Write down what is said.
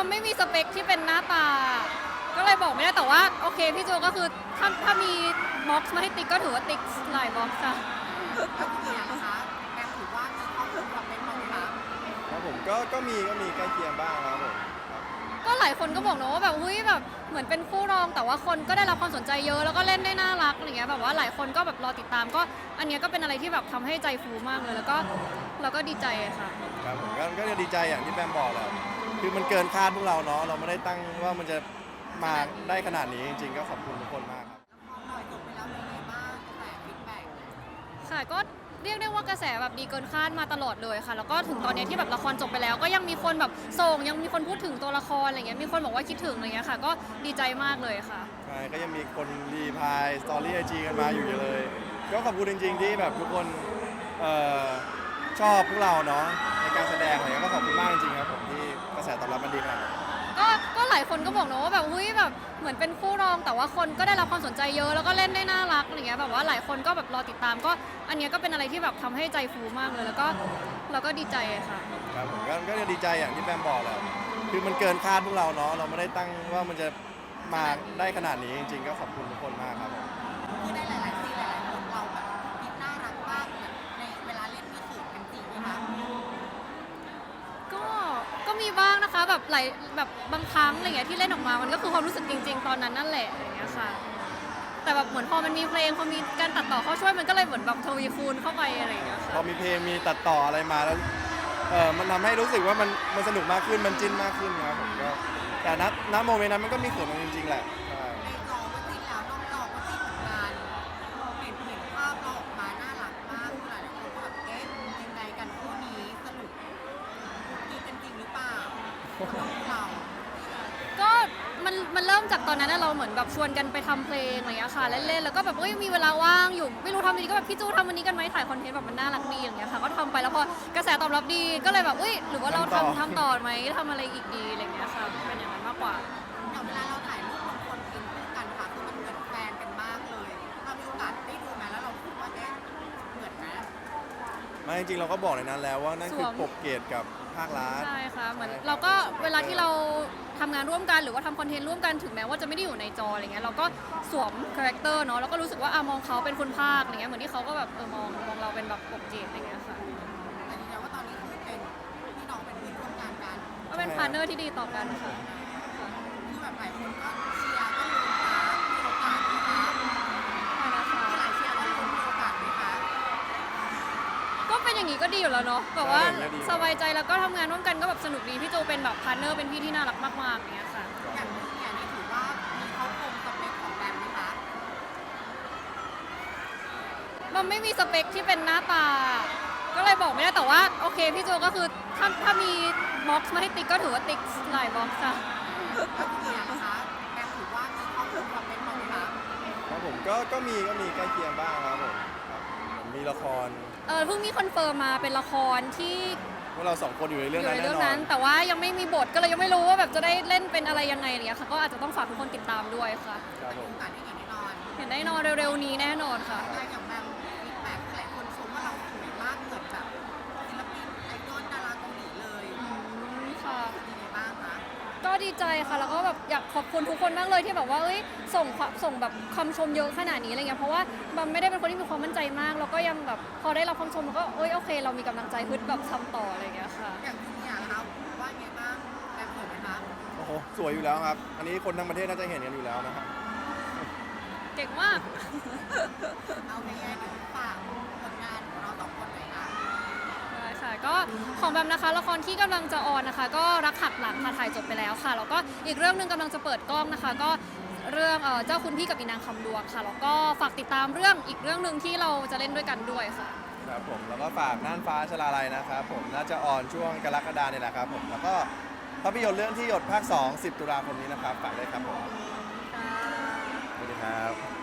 มันไม่มีสเปคที่เป็นหน้าตา ก็เลยบอกไม่ได้แต่ว่า โอเคพี่โจก็คือถ้าถ้ามีบ็อกซ์มาให้ติ๊กก็ถือว่าติ๊กหลายบ็อกซ์ค่ะแล้วคุณเนี่ยนะคะแอมถือว่ามีข้อมูลคอมเมนต์บ้างไหมคะครับผมก็ก็มีก็มีใกล้เคียงบ้างครับผมครับก็หลายคนก็บอกเนอะว่าแบบเฮ้ยแบบเหมือนเป็นคู่รองแต่ว่าคนก็ได้รับความสนใจเยอะแล้วก็เล่นได้น่ารักอะไรเงี้ยแบบว่าหลายคนก็แบบรอติดตาม ก็อันเนี้ยก็เป็นอะไรที่แบบทำให้ใจฟูมากเลยแล้วก็เราก็ดีใจค่ะ ครับผมก็ก็จะดีใจอย่างที่แบมบอกแหละ คือมันเกินคาดพวกเราเนาะเราไม่ได้ตั้งว่ามันจะมาได้ขนาดนี้จริง ๆ ก็ขอบคุณทุกคนมากครับ หน่อยจบไปแล้วเป็นไงบ้างกระแสฟีดแบ็กค่ะก็เรียกได้ว่ากระแสแบบดีเกินคาดมาตลอดเลยค่ะ แล้วก็ถึงตอนเนี้ยที่แบบละครจบไปแล้ว ก็ยังมีคนแบบส่งยังมีคนพูดถึงตัวละครอะไรเงี้ยมีคนบอกว่าคิดถึงอะไรเงี้ยค่ะ ก็ดีใจมากเลยค่ะ ใช่ก็ยังมีคนรีพายสตอรี่ไอจีกันมาอยู่เลย ก็ขอบคุณจริง ๆ ที่แบบทุกคนเอ่อ ชอบพวกเราเนาะในการแสดงอะไรเงี้ยก็ขอบคุณมากจริงๆครับผมที่กระแสตอบรับมันดีขนาดนี้ ก็ก็หลายคนก็บอกเนอะว่าแบบเฮ้ยแบบเหมือนเป็นคู่รองแต่ว่าคนก็ได้รับความสนใจเยอะแล้วก็เล่นได้น่ารักอะไรเงี้ยแบบว่าหลายคนก็แบบรอติดตาม ก็อันเนี้ยก็เป็นอะไรที่แบบทำให้ใจฟูมากเลย แล้วก็เราก็ดีใจค่ะ ครับผมก็ก็จะดีใจอย่างที่แบมบอกแหละคือมันเกินคาดพวกเราเนาะเราไม่ได้ตั้งว่ามันจะมาได้ขนาดนี้จริง ๆ ก็ขอบคุณทุกคนมากครับผม คือได้หลายๆซีนหลายๆคนเราแบบมีน่ารักมากแบบในเวลาเล่นมีขืนกันจริงไหมคะ ก็ก็มี บ้างนะคะ แบบหลายแบบบางครั้งอะไรเงี้ยที่เล่นออกมา มันก็คือความรู้สึกจริง ๆ ตอนนั้นนั่นแหละอะไรเงี้ยค่ะ แต่แบบเหมือนพอมันมีเพลงพอมีการตัดต่อเข้าช่วยมันก็เลยเหมือนแบบทวีคูณเข้าไปอะไรเงี้ยพค่ะอมีเพลงมีตัดต่ออะไรมาแล้วเออมันทำให้รู้สึกว่ามันมันสนุกมากขึ้นมันจิ้นมากขึ้นนะครับผมก็แต่ณณโมเมนต์นั้นมันก็มีเขินกันจริงๆแหละนจอก็จริงแล้วนอกจอก็จริงเหมือนกันเห็นเห็นภาพเราออกมาน่ารักมากหลายๆคนก็แบบเอ๊ะยังไงกันคู่นี้สรุปดีกันจริงหรือเปล่า สำหรับพวกเรา ก็มันมันเริ่มจากตอนนั้นนะเราเหมือนแบบชวนกันไปทำเพลงอะไรเงี้ยค่ะเล่นๆแล้วก็แบบเอ้ยมีเวลาว่างอยู่ไม่รู้ทำอะไรดีก็แบบพี่จูทำวันนี้กันไหมถ่ายคอนเทนต์แบบมันน่ารักดีอย่างเงี้ยค่ะก็ทำไปแล้วพอกระแสตอบรับดีก็เลยแบบเอ้ยหรือว่าเราทำทำต่อไหมทำอะไรอีกดีอะไรเงี้ยค่ะเป็นอย่างนั้นมากกว่า อย่างเวลาเราถ่ายรูปลงคนกินคู่กันค่ะคือมันเหมือนแฟนกันมากเลยเรามีโอกาสได้ดูไหมแล้วเราคิดว่าเอ๊ะเหมือนไหม ไม่จริงๆเราก็บอกในนั้นแล้วว่านั่นคือสวม ปกเกตกับ ภาครัฐ ใช่ค่ะเหมือนใช่ครับเราก็เวลาที่เราทำงานร่วมกันหรือว่าทำคอนเทนต์ร่วมกันถึงแม้ว่าจะไม่ได้อยู่ในจออะไรเงี้ยเราก็สวมคาแรคเตอร์เนาะแล้วก็รู้สึกว่าอะมองเขาเป็นคนภาคอะไรเงี้ยเหมือนที่เขาก็แบบเออมองมองเราเป็นแบบปกเจดอะไรเงี้ยค่ะแต่ยืนยันว่าตอนนี้คือเป็นพี่น้องเป็นเพื่อนร่วมงานกันก็เป็นพาร์ทเนอร์ที่ดีต่อกันค่ะ คือแบบหลายคนก็เชียร์ก็ลุ้นนะมีโอกาสไหมคะ ใช่นะคะ มีหลายเชียร์ก็ลุ้นมีโอกาสไหมคะ ก็ เป็นอย่างนี้ก็ดีอยู่แล้วเนาะแบบว่าสบายใจแล้วก็ทำงานร่วมกันก็แบบสนุกดีพี่โจเป็นแบบพาร์ทเนอร์เป็นพี่ที่น่ารักมากๆอย่างเงี้ยค่ะ อย่างนี้เนี่ยนี่ถือว่ามีเขาคงสเปคของแบมไหมคะมันไม่มีสเปคที่เป็นหน้าตา ก็เลยบอกไม่ได้แต่ว่า โอเคพี่โจก็คือถ้าถ้ามีบ็อกซ์มาให้ติ๊กก็ถือว่าติ๊กหลายบ็อกซ์ค่ะ แล้วคุณเนี่ยนะคะแบมถือว่ามีข้อมูลคอมเมนต์บ้างไหมคะครับผมก็ก็มีก็มีใกล้เคียงบ้างครับผมครับผมมีละคร เออเพิ่งมีคอนเฟิร์มมาเป็นละครที่พวกเราสองคนอยู่ในอเรื่องยู่นั้นในแน่เรื่อนงอนั้น น แต่ว่ายังไม่มีบทก็เลยยังไม่รู้ว่าแบบจะได้เล่นเป็นอะไรยังไงอะไรเงี้ยค่ะก็อาจจะต้องฝากทุกคนติดตามด้วยค่ะ ครับผมีมโอกาสได้เห็นแน่นอนเห็นแน่นอนเร็วๆนี้แน่นอนค่ะแต่อย่าง ก็ดีใจค่ะ แล้วก็แบบอยากขอบคุณทุกคนมากเลยที่แบบว่าเอ้ยส่งความส่งแบบคำชมเยอะขนาดนี้อะไรเงี้ยเพราะว่าบัมไม่ได้เป็นคนที่มีความมั่นใจมาก แล้วก็ยังแบบพอได้รับคำชมมันก็เอ้ยโอเค เรามีกำลังใจฮึดแบบทำต่ออะไรเงี้ยค่ะอย่างคุณเนี่ยนะคะว่าไงบ้างแบมสวยไหมคะโอ้โหสวยอยู่แล้วครับ อันนี้คนทั้งประเทศน่าจะเห็นกันอยู่แล้วนะครับเก่งมากเอาในแง่เดี๋ยวฝาก ก็ของแบมนะคะละครที่กำลังจะออนนะคะ ก็รักหักหลังค่ะถ่ายจบไปแล้วค่ะแล้วก็อีกเรื่องหนึ่งกำลังจะเปิดกล้องนะคะ ก็เรื่องเอ่อเจ้าคุณพี่กับอีนางคำดวงค่ะแล้วก็ฝากติดตามเรื่องอีกเรื่องหนึ่งที่เราจะเล่นด้วยกันด้วยค่ะ ครับผมแล้วก็ฝากน่านฟ้าชลาลัยนะครับผมน่าจะออนช่วงกรกฎาเนี่ยแหละครับผมแล้วก็ภาพยนตร์เรื่องที่หยดภาค 2 10 ตุลาคมนี้นะครับฝากด้วยครับผมสวัสดีครับ